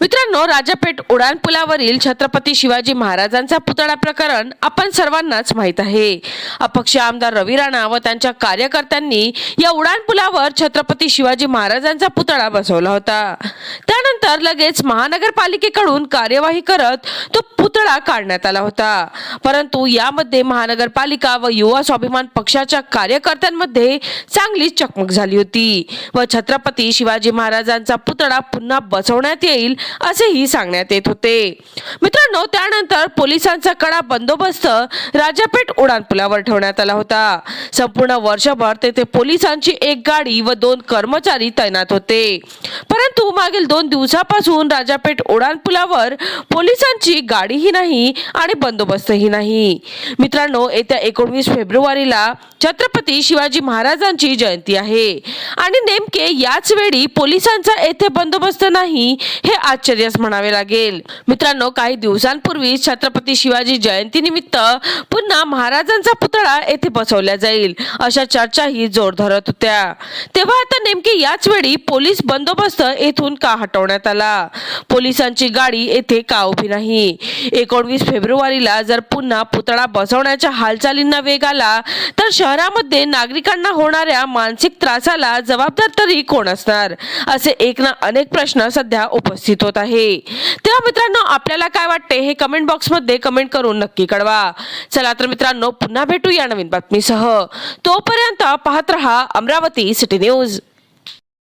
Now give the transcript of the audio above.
मित्रांनो राजापेठ उड्डाणपुलावरील छत्रपती शिवाजी महाराजांचा पुतळा प्रकरण आपण सर्वांनाच माहीत आहे. अपक्ष आमदार रवी राणा व त्यांच्या कार्यकर्त्यांनी या उड्डाणपुलावर छत्रपती शिवाजी महाराजांचा पुतळा बसवला होता. त्यानंतर लगेच महानगरपालिकेकडून कार्यवाही करत तो पुतळा काढण्यात आला होता. परंतु यामध्ये महानगरपालिका व युवा स्वाभिमान पक्षाच्या कार्यकर्त्यांमध्ये चांगली चकमक झाली होती व छत्रपती शिवाजी महाराजांचा पुतळा पुन्हा बसवण्यात येईल असेही सांगण्यात येत होते. मित्रांनो त्यानंतर पोलिसांचा कडा बंदोबस्त राजापेठ उड्डाणपुलावर ठेवण्यात आला होता. संपूर्ण वर्षभर तेथे पोलिसांची एक गाडी व दोन कर्मचारी तैनात होते. परंतु मागील दोन दिवसापासून राजापेठ उड्डाणपुलावर पोलिसांची गाडीही नाही आणि बंदोबस्तही नाही. मित्रांनो येत्या एकोणवीस फेब्रुवारीला छत्रपती शिवाजी महाराजांची जयंती आहे आणि नेमके याच वेळी पोलिसांचा येथे बंदोबस्त नाही हे आश्चर्यच म्हणावे लागेल. मित्रांनो काही दिवस दिवसांपूर्वी छत्रपती शिवाजी जयंती निमित्त पुन्हा महाराजांचा पुतळा येथे बसवला जाईल अशा चर्चाही जोर धरत होत्या. तेव्हा आता नेमके याच वेळी पोलीस बंदोबस्त येथून का हटवण्यात आला? पोलिसांची गाडी येथे का उभी नाही? एकोणवीस फेब्रुवारीला जर पुन्हा पुतळा बसवण्याच्या हालचालींना वेग आला तर शहरामध्ये नागरिकांना होणाऱ्या मानसिक त्रासाला जबाबदार तरी कोण असणार? असे एक ना अनेक प्रश्न सध्या उपस्थित होत आहे. तेव्हा मित्रांनो आपल्याला काय वाटतं? वाटते हे कमेंट बॉक्समध्ये कमेंट करून नक्की कळवा. चला तर मित्रांनो पुन्हा भेटू या नवीन बातमीसह. तोपर्यंत पाहत रहा अमरावती सिटी न्यूज